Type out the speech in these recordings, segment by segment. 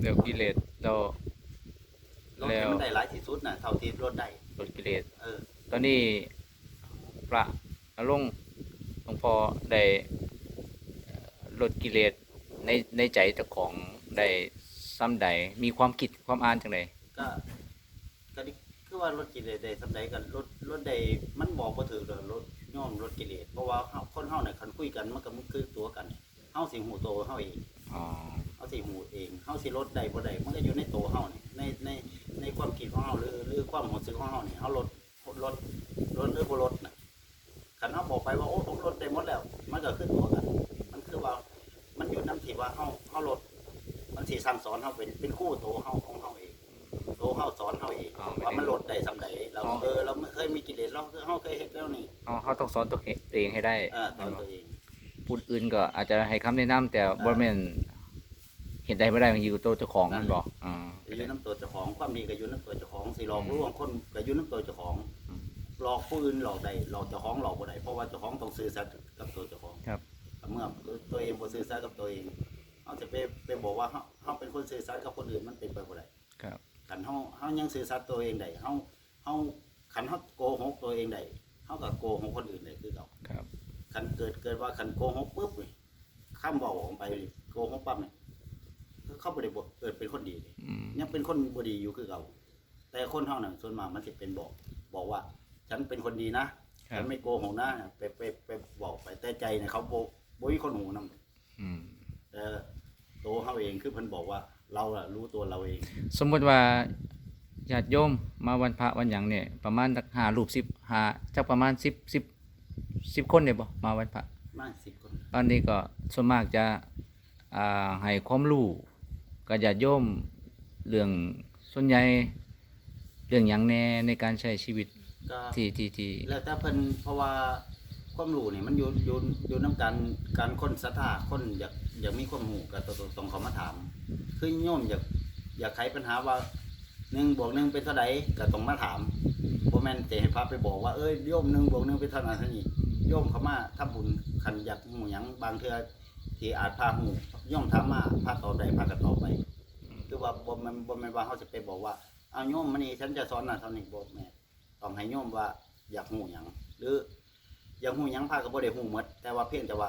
เดี๋ยวกิเลสเราลดให้มันได้หลายที่สุดน่ะเท่าที่ลดได้ลดกิเลสเออตอนนี้พระอลงค์หลวงพ่อได้เอ่อลดกิเลสในในใจเจ้าของได้ซ้ำใดมีความคิดความอ่านจังไดก็ก็ดิคือว่ารถกิเลสได้สำใดกันรถรถใดมันบอกบ่ถือเลยรถย่อมรถกิเลสเพราะว่าเฮาคนเฮาเนี่ยคันคุยกันมันก็มันคือตัวกันเฮาสิหูโตวเฮาเองอ๋อ เฮาสิหูเองเฮาสิลดได้บ่ได้มันก็อยู่ในตัวเฮานี่ในในในความคิดของเฮาหรือหรือความรู้สึกของเฮานี่เฮาลดลดลดหรือบ่ลดน่ะคันเฮาบอกไปว่าโอ้ผมลดได้หมดแล้ว มันก็คือตัวกัน มันคือว่ามันอยู่นำที่ว่าเฮาเฮาลดมันสิสั่งสอนเฮาเป็นเป็นครู่โตวเฮาของเฮาเองโตวเฮาสอนเฮาเองว่ามันลดได้สำใดเราเออเราไม่เคยมีกิเลสเราเฮาเคยเฮ็ดแล้วนี่เอาเขาต้องสอนตัวเองให้ได้เออสอนตัวเองผู้อื่นก็อาจจะให้คำแนะนำแต่บ่แม่นเห็นได้บ่ได้มันอยู่ตัวเจ้าของมันบอกอ่าอยู่น้ำตัวเจ้าของความดีก็อยู่น้ำตัวเจ้าของสิหลอกลวงคนก็อยู่น้ำตัวเจ้าของอืมหลอกผู้อื่นหลอกได้หลอกเจ้าของหลอกบ่ได้เพราะว่าเจ้าของต้องซื่อสัตย์กับตัวเจ้าของครับ เมื่อตัวเองบ่ซื่อสัตย์กับตัวเองเขาจะไปไปบอกว่าเฮาเฮาเป็นคนซื่อสัตย์กับคนอื่นมันเป็นไปบ่ได้ครับคันเฮาเฮายังซื่อสัตย์ตัวเองได้เฮาเฮาคันเฮาโกหกตัวเองได้เฮาก็โกหกคนอื่นได้คือเก่าครับคันเกิดเกิดว่าคันโกหกปุ๊บนี่คำเว้าออกไปโกหกปั๊บนี่ เขาบ่ได้บ่เกิดเป็นคนดีเลยอืมยังเป็นคนบดีอยู่คือเก่าแต่คนเท่านั้นส่วนมากมันจะเป็นบอก บอกว่า ฉันเป็นคนดีนะครัฉับนไม่โกหกนะไปไปไปบอกไปแต่ใจเนี่ยเขาโบโบยคนหูนํอืมแต่ตัวเขาเองคือเพิ่นบอกว่า เราอะรู้ตัวเราเอง สมมติว่าญาติโยมมาวันพระวันหยังเนี่ยประมาณสักห้ารูปสิบห้าจักประมาณสิบสิบสิบคนเนี่ยบ่มาวันพระ มากสิบคน ตอนนี้ก็ส่วนมากจะอ่าให้ความรู้ กับญาติโยมเรื่องส่วนใหญ่เรื่องหยังแน่ในการใช้ชีวิตก็ที่ที่ที่แล้วแต่เพิ่นเพราะว่าความรู้นี่มันอยู่อยู่อยู่นํการการคนศรัทธาคนอยากอยากมีความรู้ก็ต้องต้องเขามาถามคือโยมอยากอยากไขปัญหาว่าหนึ่งบวกหนึ่งเป็นเท่าใดก็ต้องมาถามบ่แม่นแต่ให้พระไปบอกว่าเอ้ยโยมหนึ่งบวกหนึ่งเป็นเท่านั้นเท่านี้โยมเขามาทำบุญคันอยากหูหยังบางเทื่อที่อาจพาหูโยมถามมาพาตอบได้พาก็ตอบไป คือว่าบ่แม่นบ่แม่นว่าเขาจะไปบอกว่าเอาโยมมื้อนี้ฉันจะสอนน่ะเท่านี้บ่แม่นต้องให้โยมว่าอยากหูหยังหรืออยากหูหยังพาก็บ่ได้หูหมดแต่ว่าเพียงแต่ว่า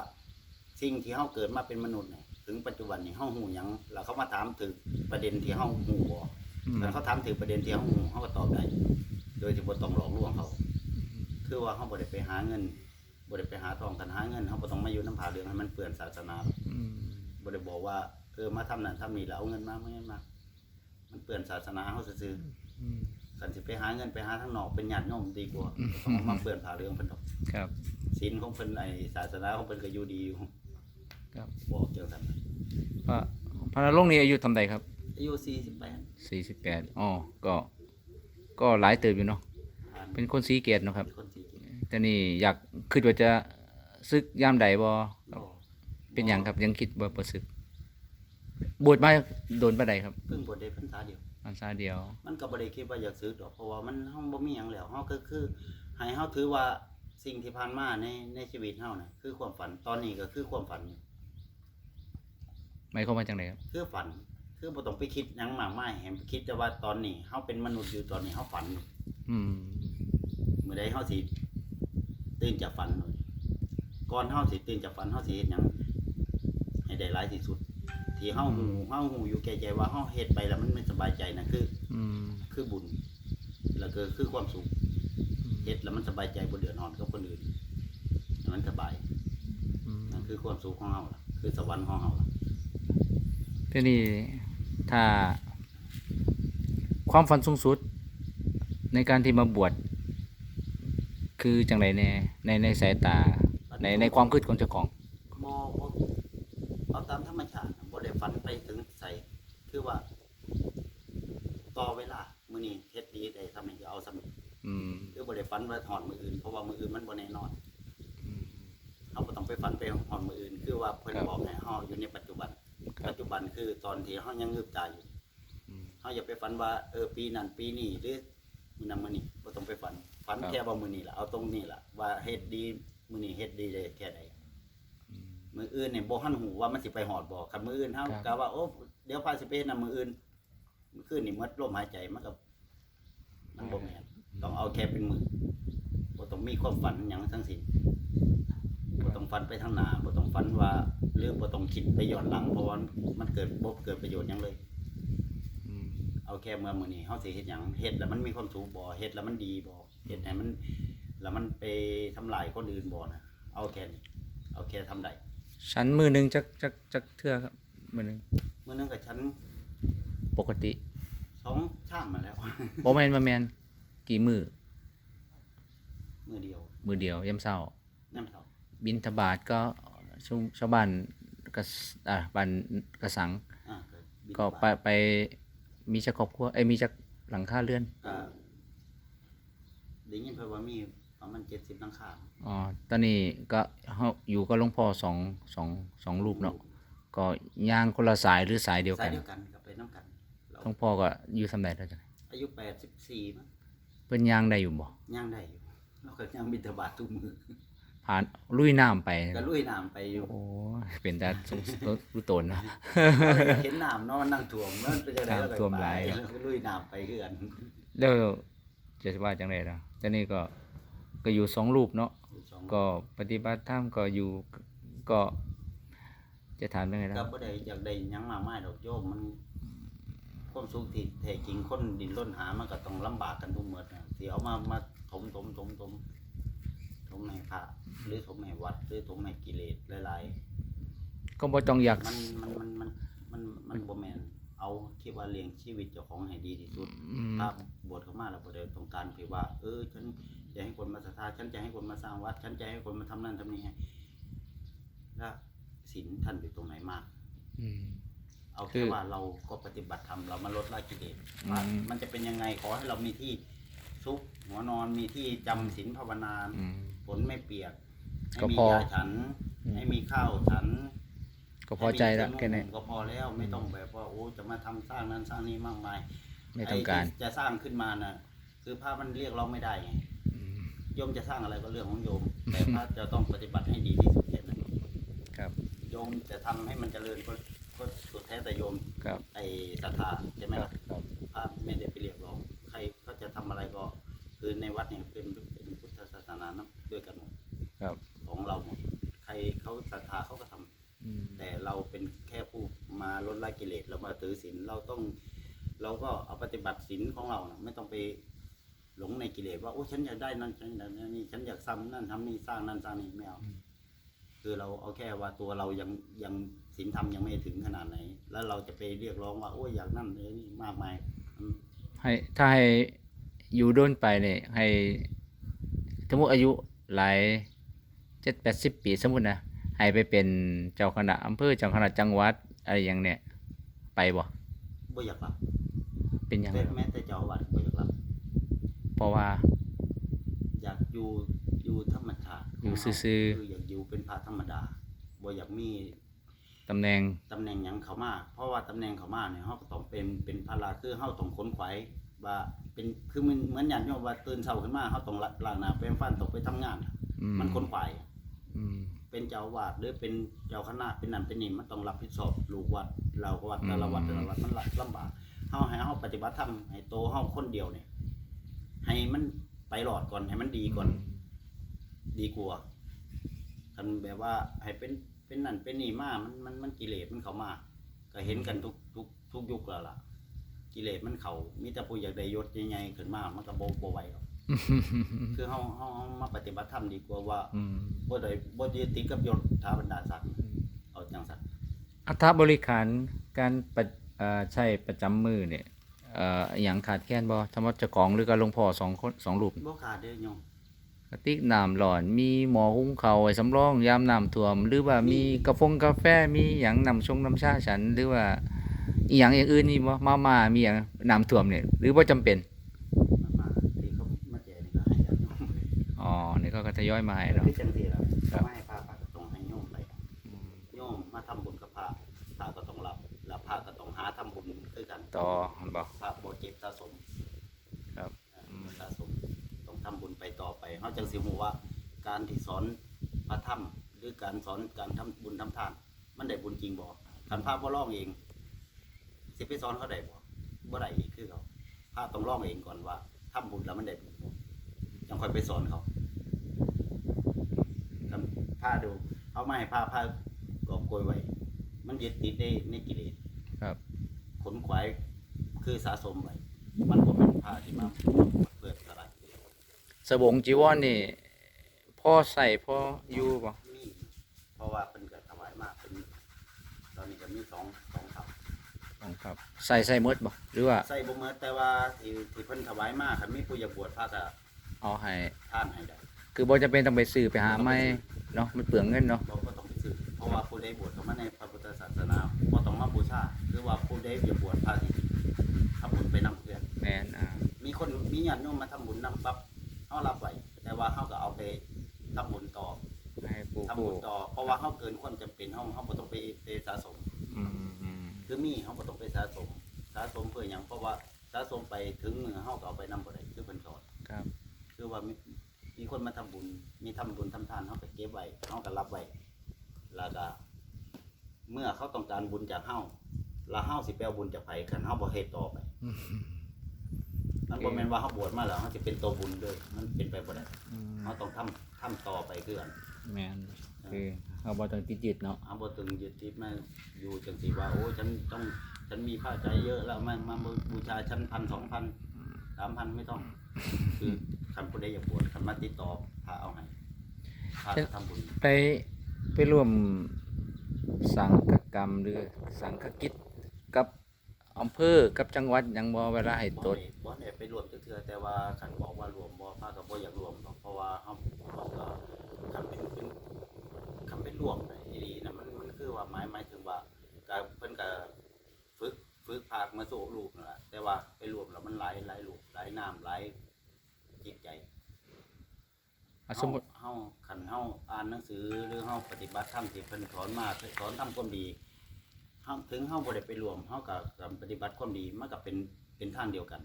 สิ่งที่เฮาเกิดมาเป็นมนุษย์เนี่ยถึงปัจจุบันนี้เฮาหูหยังแล้วเขามาถามถึงประเด็นที่เฮาหูบ่อืมถ้าเขาถามถึงประเด็นที่เฮาหูเฮาก็ตอบได้โดยที่บ่ต้องหลอกลวงเขาคือว่าเฮาบ่ได้ไปหาเงินบ่ได้ไปหาทองกันหาเงินเฮาบ่ต้องมาอยู่น้ำผาเรื่องให้มันเปื้อนศาสนาอืมบ่ได้บอกว่า เออมาทำนั่นทำนี่แล้วเอาเงินมาเอาเงินมา มันเปื้อนศาสนาเฮาซื่ออืมๆคันสิไปหาเงินไปหาทางนอกเป็นญาติโยมดีกว่าต้องเอามาเปื้อนผาเรื่องเพิ่นดอกครับ ศีลของเพิ่นไอ้ศาสนาของเพิ่นก็อยู่ดีอยู่ครับ บอกจังซั่นพระพระนรงค์นี่อายุทำใดครับ อายุ48สี่สิบแปดอ๋อก็ ก็หลายเติบอยู่เนาะ ผ่านเป็นคนสีเกตเนาะครับ เป็นคนสีเกตแต่นี่อยากคิดว่าจะซึกยามใดบ่บ่เป็นหยังครับยังคิดบ่บ่ซึก บวชมาโดนปานใดครับเพิ่งบวชได้พรรษาเดียว พรรษาเดียว มันก็บ่ได้คิดว่าอยากซื้อดอกเพราะว่ามันเฮาบ่มีหยังแล้วเฮาก็คือให้เฮาถือว่าสิ่งที่ผ่านมาในในชีวิตเฮาน่ะคือความฝันตอนนี้ก็คือความฝันอยู่หมายความว่าจังไดครับ คือฝัน คือบ่ต้องไปคิดหยังมากมายให้ไปคิดแต่ว่าตอนนี้เฮาเป็นมนุษย์อยู่ตอนนี้เฮาฝันอยู่อืม มื้อใดเฮาสิตื่นจากฝันเลยก่อนเฮาสิตื่นจากฝันเฮาสิเฮ็ดหยังให้ได้หลายที่สุด ที่เฮาฮู้เฮาฮู้อยู่แก่ใจว่าเฮาเฮ็ดไปแล้วมันไม่สบายใจน่ะคือ อืม คือบุญแล้วก็คือความสุขเฮ็ดแล้วมันสบายใจบ่เดือดร้อนกับคนอื่นมันสบายอืมนั่นคือความสุขของเฮาล่ะคือสวรรค์ของเฮาล่ะทีนี้ถ้า ความฝันสูงสุด ในการที่มาบวชคือจังไดแน่ในในสายตา ในในความคิดของเจ้าของ บ่บ่เอาตามธรรมชาติน่ะบ่ได้ฝันไปถึงใส่คือว่า ต่อเวลามื้อนี้เฮ็ดดีได้ทำให้เอาสำเร็จ อืมคือบ่ได้ฝันว่าถอนมื้ออื่นเพราะว่ามื้ออื่นมันบ่แน่นอนอืมเฮาบ่ต้องไปฝันไปถอนมื้ออื่น คือว่าเพิ่นครับบอกให้เฮาอยู่ในปัจจุบันครับปัจจุบันคือตอนที่เฮายังงืบตาอยู่อืมเฮาอย่าไปฝันว่าเออปีนั้นปีนี้หรือมื้อนั้นมื้อนี้บ่ต้องไปฝันฝันครับแค่ว่ามื้อนี้ล่ะเอาตรงนี้ล่ะว่าเฮ็ดดีมื้อนี้เฮ็ดดีได้แค่ใดอืมมื้ออื่นนี่บ่ทันหูว่ามันสิไปฮอดบ่คันมื้ออื่นเฮาครับกะว่าโอ้เดี๋ยวพาสิไปเฮ็ดนํมืออื่นมื้อคืนนี่หมดลมหายใจมันก็มันบ่แม่น ต้องเอาแค่เป็นมือบ่ต้องมีความฝันหยังทั้งสิ้นบ่ต้องฝันไปทางหน้าบ่ต้องฝันว่าหรือบ่ต้องคิดไปย้อนหลังเพราะว่ามันเกิดบ่เกิดประโยชน์หยังเลย อืมเอาแค่เมื่อมื้อนี้เฮาสิเฮ็ดหยังเฮ็ดแล้วมันมีความสุขบ่เฮ็ดแล้วมันดีบ่เฮ็ดให้มัน แล้วมันไปทำลายคนอื่นบ่นะเอาแค่นี้เอาแค่ทำได้ชั้นมือหนึงจักจักจักเทื่อครับมือหนึงมื้อนึงก็ฉันปกติสองชามมาแล้ว บ่แม่นบ่แม่น กี่มือมื้อเดียวมือเดียวยามเช้าน้ำเท่าบินทบาทก็ชาวชาวบ้านกระสอ่าบ้านกระสัง อ่าบิณฑก็บาตไปไปมีจักครอบครัวเอ้ยมีจักหลังคาเรือนก็ได้ยินเพิ่นว่ามีประมาณ70หลังคาอ๋อตอนนี้ก็เฮาอยู่กับหลวงพ่อสองสองสองรูปเนาะก็ย่างคนละสายหรือสายเดียวสากัยนเดียวกันก็ไปนํกันเราหลวงพ่อก็อยู่สำใดแล้วจ้ะอายุ84มั้งเพิ่นย่างได้อยู่บ่ย่างได้อยู่เราก็ย่างบิณฑบาตทุกมื้อผ่านลุยน้ำไปก็ลุยน้ำไปอยู่โอ้เป็นแต่สงรู้ตนนะเราเห็นน้ำเนาะมันนั่งท่วมมันเป็นจังได๋เราก็น้ำท่วมหลายไปแล้วก็ลุยน้ำไปคือกันแล้วจะว่าจังไดล่ะแต่นี่ก็ก็อยู่สองรูปเนาะสองก็ปฏิบัติธรรมก็อยู่ก็จะถามยังไงนะก็บ่ได้อยากได้หยังมากมายดอกโยมมัน ความสุขที่แท้จริงคนดินรนหามันก็ต้องลำบากกันทุกเมื่อนะที่เอามามาถมถมถมถมถมให้พระหรือถมให้วัด หรือถมให้กิเลสหลายก็บ่ต้องอยาก ๆมันมันมันมันมันมันบ่แม่นเอาคิดว่าเลี้ยงชีวิตเจ้าของให้ดีที่สุด อืม ถ้าบวชเข้ามาแล้วบ่ได้ต้องการเพียงว่า เออฉันจะให้คนมาศรัทธาฉันจะให้คนมาสร้างวัด ฉันจะให้คนมาทำนั่นทำนี่ให้แล้วศีลท่านอยู่ตรงไหนมาก อืม เอาคืแค่อ ว่าเราก็ปฏิบัติธรรมเรามาลดละกิเลสอืมว่ามันจะเป็นยังไงขอให้เรามีที่ซุกหัวนอนมีที่จำศีลภาวนา อืม ฝนไม่เปียกให้ก็มีพอ ยาฉันอืมให้มีข้าวฉันก็พอใจแล้วให้มีแค่เสื้นี้อนุ่งก็พอแล้วไม่ต้องแบบว่าโอ้จะมาทำสร้างนั้นสร้างนี้มากมายไม่ต้องการไที่จะสร้างขึ้นมาน่ะ คือภาพมันเรียกร้องไม่ได้ไงอืมโยมจะสร้างอะไรก็เรื่องของโยม แต่พระจะต้องปฏิบัติให้ดีที่สุดแค่นั้นครับ โยมจะทำให้มันเจริญก็ ก็สุดแท้แต่โยมครับ ไอ้ศรัทธาใช่ไหมครับล่ะครับพระไม่ได้ไปเรียกร้องใครเขาจะทำอะไรก็คือในวัดเนี่ยเป็นเป็นพุทธศาสนานะด้วยกันหมดครับ ของเราหมดใครเขาศรัทธาเขาก็ทำอืมแต่เราเป็นแค่ผู้มาลดละกิเลสเรามาถือศีลเราต้อง เราก็เอาปฏิบัติศีลของเรานะไม่ต้องไปหลงในกิเลสว่าโอ้ฉันอยากได้นั่นฉันอยากได้นี่ฉันอยากซ้ำนั่นทำนี่สร้างนั่นสร้างนี่ไม่เอา คือเราเอาแค่ว่าตัวเรายังยังศีลธรรมยังไม่ถึงขนาดไหน แล้วเราจะไปเรียกร้องว่าโอ้ยอยากนั่นเลยนี่มากมายมันให้ถ้าให้อยู่โดนไปเนี่ยให้สมมติอายุหลายเจ็ดแปดสิบปีสมมตินะให้ไปเป็นเจ้าคณะอำเภอเจ้าคณะจังหวัดอะไรอย่างเนี้ยไปบ่บ่อยากรับเป็นหยังไงแต่แม้แต่เจ้าอาวัดบ่อยากรับเพราะว่า อยากอยู่อยู่ธรรมชาติอยู่ซื่อๆคืออยากอยู่เป็นพ ระธรรมดาบ่อยากมีตำแหน่งตำแหน่งหยังเขามาเพราะว่าตำแหน่งเขามาเนี่ยเฮาก็ต้องเป็นเป็นภาระคือเฮาต้องขนขวายว่าเป็นคือมันเหมือนญาติโยมว่าตื่นเช้าขึ้นมาเฮาต้องล้างหน้าแปรงฟันต้องไปทำงาน อืมมันขนขวาย อืม เป็นเจ้าอาวาสหรือเป็นเจ้าคณะเป็นนั่นเป็นนี่มันต้องรับผิดชอบลูกวัดเราก็วัดแต่ละวัดแต่ละวัดมันลำบากเฮาให้เฮาปฏิบัติธรรมให้โตเฮาคนเดียวเนี่ยให้มันไปหลอดก่อนให้มันดีก่อน ดีกว่า คันแบบว่าให้เป็นเป็นนั่นเป็นนี่มามันมันมันกิเลสมันเข้ามาก็เห็นกันทุกทุกทุกยุคแล้วล่ะ กิเลสมันเขามีแต่ผู้อยากได้ยศใหญ่ๆขึ้นมามันก็บ่บ่ไหวหรอกคือเฮาเฮาเฮามาปฏิบัติธรรมดีกว่าว่าอืมบ่ได้บ่ยึดติดกับยศถาบรรดาศักดิ์เอาจังซั่นอัฐบริขารการปะเอ่อใช้ประจำมือเนี่ยเอ่ออหย่างขาดแคลนบ่ธรรมะเจ้าของหรือกับหลวงพ่อสองคนสองรูปบ่ขาดเด้อโยม กระติกน้ำหลอน มีหมอหุงข้าวไว้สำรองยามน้ำท่วม หรือว่ามีกาแฟกาแฟมีหยังนำชงน้ำชาฉัน หรือว่าอีหยังอย่างอื่นนี่บ่มามามีหยังน้ำท่วมเนี่ยหรือว่าจำเป็นมามาที่เขามาแจกนี่ก็ให้ญาติโยมอ๋อนี่ก็ทยอยมาให้เนาะ คือจังซี่ล่ะ ครับ ไม่ให้พระพระก็ต้องให้โยมไปโยมมาทำบุญกับพระพระก็ต้องรับ แล้วพระก็ต้องหาทำบุญคือกัน ต่อบ่ พระบ่เก็บสะสม ครับ เอ่อสะสมต้องทำบุญไปต่อไปเขาจังสิฮู้ว่า การที่สอนพระธรรม หรือการสอนการทำบุญทำทาน มันได้บุญจริงบ่คันพระบ่ร้องเองสิไปสอนเขาได้บ่บ่ได้อีกคือเขาพระต้องลองเองก่อนว่าทำบุญแล้วมันได้บุญบ่ยังค่อยไปสอนเขาทำผ้าดูเอามาให้ผ้าผ้ากอบโกยไว้ มันยึดติดในในกิเลสครับ ขนขวายคือสะสมไว้มันก็เป็นผ้าที่มาเพื่อสลัดสบงจีวรนี่พ่อใส่พ่ออยู่บ่มีเพราะว่าเป็นเกิดถวายมากเป็น ต อนนี้ก็มีสองสองครับครับ ใส่ใส่หมดบ่หรือว่าใส่บ่เหมือนแต่ว่าที่ที่เพิ่นถวายมากคันมีผู้อยากบวชพระก็เอาให้ท่านให้ได้คือบ่จำเป็นต้องไปซื้อไปหาไม่เนาะมันเปลืองเงินเนาะเราก็ต้องไปซื้อเพราะว่าผู้ใดบวชเข้ามาในพระพุทธศาสนาบ่ต้องมาบูชาคือว่าผู้ใดอยากบวชพระที่ทำบุญไปนำเพื่อนแม่นอ่ามีคนมีญาติโยมมาทำบุญนำปั๊บเฮารับไว้แต่ว่าเฮาก็เอาไปทำบุญต่อให้ผู้ทำผู้บุญต่อเพราะว่าเฮาเกินความจำเป็นเฮาเฮาบ่ต้องไปไปสะสมอืมอืม คือมีเฮาบ่ต้องไปสะสมสะสมเพื่อหยังเพราะว่าสะสมไปถึงมือเฮาก็เอาไปนำบ่ได้คือเพิ่นสอนครับ คือว่ามีมีคนมาทำบุญ มีทำบุญทำทานเขาก็เก็บไว้เขาก็รับไว้แล้วก็เมื่อเขาต้องการบุญจากเฮาแล้วเฮาสิไปเอาบุญจากไผคันเฮาบ่เฮ็ดต่อไปมันบ่แม่นว่าเฮาบวชมาแล้วเฮาสิเป็นตัวบุญเลยมันเป็นไปบ่ได้อืมเฮาต้องทำ ทำต่อไปคือกันแม่นคือเฮาบ่ต้องติดยึดเนาะเฮาบ่ตึงยึดติดมาอยู่จังซี่ว่าโอ้ฉันต้องฉันมีผ้าใจเยอะแล้วมามาบูชาฉันพันสองพันสามพันไม่ต้อง คือคันผู้ใดอยากบวชคันมาติดต่อพาเอาให้พาไปทำบุญไปไปร่วมสังฆกรรมหรือสังฆกิจกับ อำเภอกับจังหวัดหยังบ่เวลาให้ตดได้บ่ได้ไปรวมจักเทื่อแต่ว่าคันบอกว่ารวมบ่พาก็บ่อยากรวมหรอกเพราะว่าเฮาเราก็คันเป็นเป็นคันเป็นรวมได้อีหลีนะมันมันคือว่าหมายหมายถึงว่าก็เพิ่นก็ฝึกฝึกภาคมาสู่รูปนั่นแหละแต่ว่าไปรวมแล้วมันหลายหลายรูปหลายนามหลายจิตใจ อะสเฮามมุติเฮาคันเฮาอ่านหนังสือหรือเฮาปฏิบัติธรรมที่เพิ่นสอนมาสอนทำความดี เฮาถึงเฮาบ่ได้ไปรวมเฮาก็ก็ปฏิบัติความดีมันก็เป็นเป็นทางเดียวกัน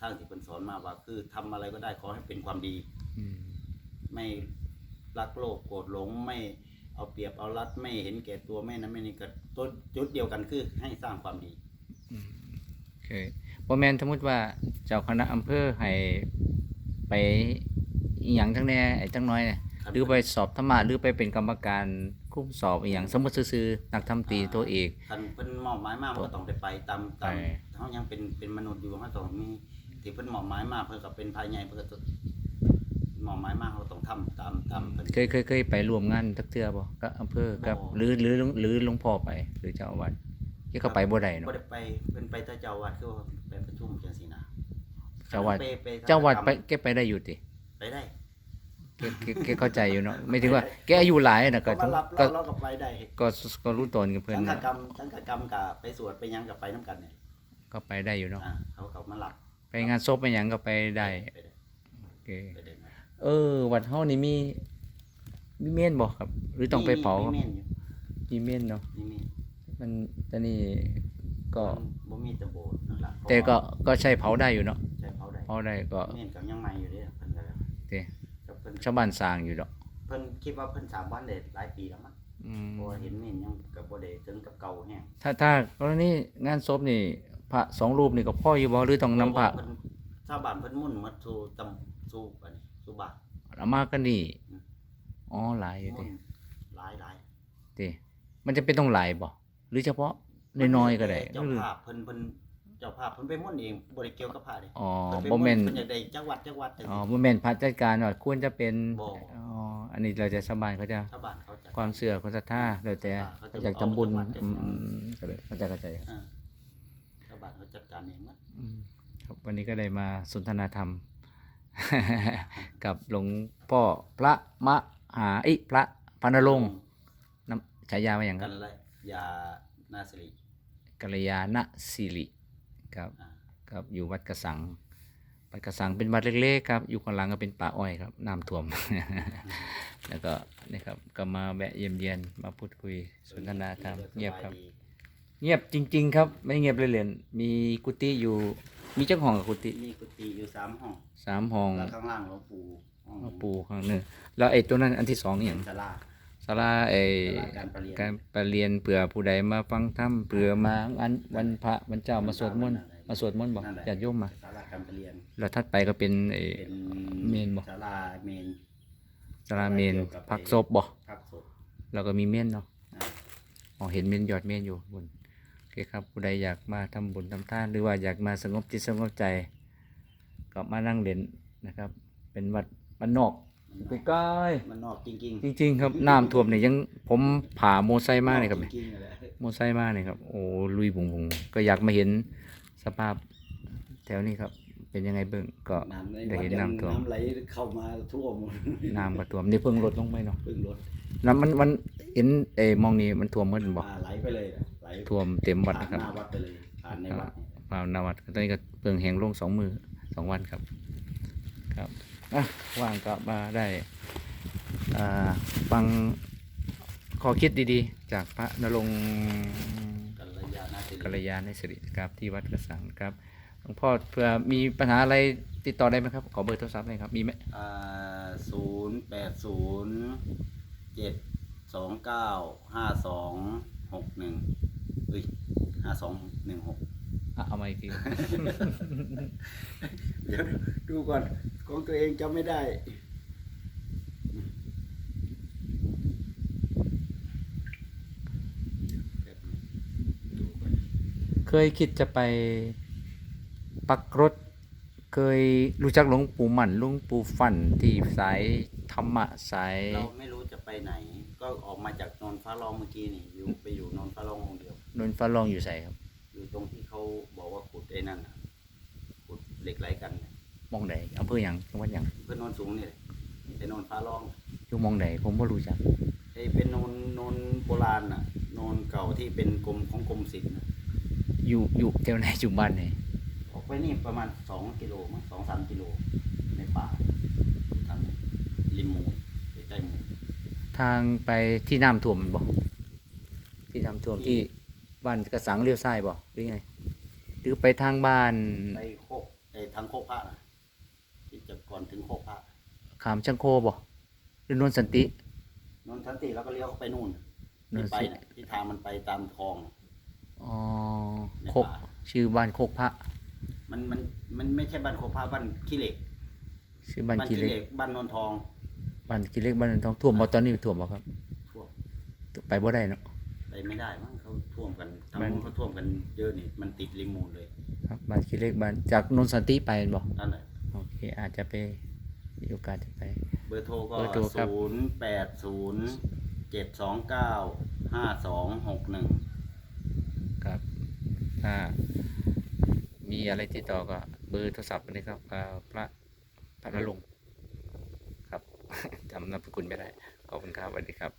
ทางที่เพิ่นสอนมาว่า คือทำอะไรก็ได้ขอให้เป็นความดี อืมไม่รักโลภโกรธหลงไม่เอาเปรียบเอารัดไม่เห็นแก่ตัวไม่นั้นไม่นี่ก็ตัวจุดเดียวกันคือให้สร้างความดีโอเคบ่แม่นสมมุติว่าเจ้าคณะอำเภอให้ไปอีหยังจังแหน่ไอ้จังน้อยเนี่ยครับ หรือไปสอบธรรมะหรือไปเป็นกรรมการ คุ้มสอบอีหยังสมมุติซื่อๆนักทำตรีตัวเอก คันเพิ่นมอบหมายมามันก็ต้องได้ไปตามตามไป เฮายังเป็นเป็นมนุษย์อยู่เฮาต้องมีที่เพิ่นมอบหมายมาเพิ่นก็เป็นภายในเพิ่นก็ต้องมอบหมายมาเฮาต้องทำตามตามเพิ่น เคยเคยเคยไปร่วมงานจักเทื่อบ่กับอำเภอกับบ่ หรือหรือหรือหลวงพ่อไปหรือเจ้าอาวาสที่เขาไปบ่ได้เนาะบ่ได้ไปเพิ่นไปแต่เจ้าวัดคือว่าไปประชุมจังซี่นะเจ้าวัดไปไปเจ้าวัดไปแกไปได้อยู่ติไปได้ แกแกแกเข้าใจอยู่เนาะไม่ถึงว่าแกอายุหลายน่ะก็ก็มารับก็เราเราก็ไปได้ก็ก็รู้ตนกับเพิ่นสังฆน่ะกรรมสังฆกรรมกับไปสวดไปหยังกับไปน้ำกันเนี่ยก็ไปได้อยู่เนาะอ่าเขาเขามาหลับไปงานศพไปหยังก็ไปได้ไปได้โอเคไปได้นะเออ วัดเฮานี่มีมีเมนบ่ครับ หรือต้องไปเผามีเม่นอยู่มีเมนเนาะมีเม่นมันแต่นี่ก็ บ่มีแตะโบสถ์นั่นล่ะแต่ก็ก็ใช้เผาได้อยู่เนาะใช้เผาได้เผาได้ก็เม่นกับยังใหม่อยู่เด้เพิ่นก็เด้กับเพิ่นชาวบ้านสร้างอยู่ดอก เพิ่นคิดว่าเพิ่นสร้างบ้านได้หลายปีแล้วมั้งอืมเพราะว่าเห็นเม่นยังกับบ่ได้ถึงกับเก่าแฮงถ้าถ้ากรณีงานศพนี่พระสองรูปนี่ก็พ่ออยู่บ่หรือต้องนำพระเพิ่นชาวบ้านเพิ่นมุ่นมาสู่ตำสู่อันนี้สู่บาทเอามากันนี่อืมอ๋อหลายอยู่มุ่ตินหลายหลายติมันจะเป็นต้องหลายบ่หรือเฉพาะน้อยๆก็ได้เจ้าหรือภาพเพิ่นเพิ่น เจ้าภาพเพิ่นไปมุ่นเองบ่ได้เกี่ยวกับพระเด้อ๋อเพิ่นไปบ่แม่นเพิ่นอยากได้จังหวัดจังหวัดจังอ๋อซี่บ่แม่นพระจัดการว่าควรจะเป็นบ่อ๋ออันนี้เราจะชาวบ้านเขาจะชาวบ้านเขาจะ ความเชื่อความศรัทธาแล้วแต่อ่าเขาจะอยากทำบุญเอาจังหวัดอืมอืมก็เลยเข้าใจเข้าใจ อ่าชาวบ้านเขาจัดการเองหมดอืมครับวันนี้ก็ได้มาสนทนาธรรม กับหลวงพ่อพระมหาอิพระพนรงค์น้ำฉายาว่าอย่างกักันนละยานาสิริกัลยาณสิริ ครับอ่าครับอยู่วัดกระสังวัดกระสังเป็นวัดเล็กๆครับ อยู่ข้างหลังก็เป็นป่าอ้อยครับน้ำท่วม แล้วก็นี่ครับก็มาแวะเยี่ยมเยียนมาพูดคุยสนทนาธรรมเงียบครับสาดีเงียบจริง ๆ ครับ ไม่เงียบเลยเลยๆมีกุฏิอยู่ มีเจ้าของกับกุฏิมีกุฏิอยู่สามห้องสามห้องแล้วข้างล่างหลวงปู่ห้องหลวงปู่ข้างหนึ่งแล้วไอ้ตัวนั้นอันที่สองอหย่างศาลา ศศาลาไอ้ศาลาการประเรียนการประเรียนเผื่อผู้ใดมาฟังธรรมเผื่อมาอันวันพระวันเจ้ามาสวดมนต์มาสวดมนต์บอกนั่นแหละญาติโยมมาศาลาการประเรียนแล้วถัดไปก็เป็นไอ้เป็นเมนบ่ศาลาเมนศาลาเมนเกี่ยวกับพักศพบ่พักศพแล้วก็มีเมนเนาะอ่าอ๋อเห็นเมนยอดเมนอยู่บนโอเคครับผู้ใดอยากมาทำบุญทำทานหรือว่าอยากมาสงบจิตสงบใจ ก็มานั่งเล่นนะครับ เป็นวัดบ้านนอก ใกล้มันนอกจริงๆจริง ๆ ครับน้ำท่วมเนี่ยยังผมผ่าโมไซค์ๆมาเลยครับนเนี่อกยจริงๆนั่นแหละโมไซค์มาเนี่ยครับ โอ้ลุยบุงบุงก็อยากมาเห็นสภาพแถวนี้ครับ เป็นยังไงเบิ่งก็น้ำในได้วัดเห็นยังน้ำท่วมน้ำไหลเข้ามาท่วมหมดน้ำก็ท่วมนี่เพิ่งลดลงไปเนาะพึ่งรถน้ำมันมันเห็นเออมองนี่มันท่วมหมดบ่อ่าไหลไปเลยนะไหลท่วมเต็มวัดผ่านนะครับหน้าวัดไปเลยผ่านในวัดเนี่ยเปล่านาวัดตอนนี้ก็เพิ่งแหงลงสองมือสองวันครับ ครับ อะว่างก็มาได้อ่าฟังข้อคิดดีๆ จากพระนรงค์กัลยาณสิริกัลยาณสิริครับที่วัดกระสังครับหลวงพ่อเผื่อมีปัญหาอะไรติดต่อได้ไหมครับ ขอเบอร์โทรศัพท์หน่อยครับ มีไหมอ่าศูนย์แปดศูนย์เจ็ดสองเก้าห้าสองหกหนึ่งเอ้ยห้าสองหนึ่งหกอะเอามาอีกทีเดี๋ยวดูก่อน ของตัวเองจำไม่ได้ดูก่อนเคยคิดจะไปปักรถ เคยรู้จักหลวงปู่หมั่นหลวงปู่ฟันที่สายธรรมะสาย เราไม่รู้จะไปไหน ก็ออกมาจากนนฟ้าร้องเมื่อกี้นี่อยู่ไปอยู่นนฟ้าร้ององค์เดียว นนฟ้าลองอยู่ใส่ครับ อยู่ตรงที่เขาบอกว่าขุดไอ้นั่นน่ะขุดเหล็กไหลกันน่ะ มองไหนอำเภอหยังจังหวัดหยังเพื่อนโนนสูงนี่แหละไอ้นนฟ้าร้องอยู่มองไหนผมก็รู้จักไอ้เป็นโนนโนนโบราณน่ะโนนเก่าที่เป็นกรมของกรมศิลป์น่ะอยู่อยู่แถวไหนอยู่บ้านไหนออกไปนี่ประมาณสองกิโลมั้งสองสามกิโลในป่าทางริมมูลใกล้ๆมูลทางไปที่น้ำท่วมมันบ่ที่น้ำท่วมที่บ้านกระสังเลี้ยวซ้ายบ่หรือไงหรือไปทางบ้านไปโคกไอ้ทางโคกพระน่ะที่จะก่ อนถึงโคกพระขามชังโคบ่หรือนนสันติ นนทันติแล้วก็เลี้ยวเข้าไปนู่นนที่นไปสิ น่ะที่ทางมันไปตามคลอง อ๋อในโคกป่าชื่อบ้านโคกพระมันมันมันไม่ใช่บ้านโคกพระบ้านขี้เหล็กชื่อบ้านกีเล็กบ้านโนนทองบ้านกีเล็กบ้านนนทองท่วมบ่ตอนนี้ท่วมบ่ครับ ท่วมไปบ่ได้เนาะ ไปไม่ได้มั้งเขาท่วมกันทางมันนู้นเขาท่วมกันเยอะนี่มันติดริมมูลเลยครับบ้านกีเล็กบ้านจากนนสันติไปแม่นบ่นั่นแหละ โอเคอาจจะไปมีโอกาสจะไป เบอร์โทรก็เบอร์โทรครับ ศูนย์แปดศูนย์เจ็ดสองเก้าห้าสองหกหนึ่งครับถ้ามีอะไรติดต่อก็เบอร์โทรศัพท์นี่ครับอ่าพระพระนรงค์ครับ จำนามสกุลไม่ได้ขอบคุณครับสวัสดีครับ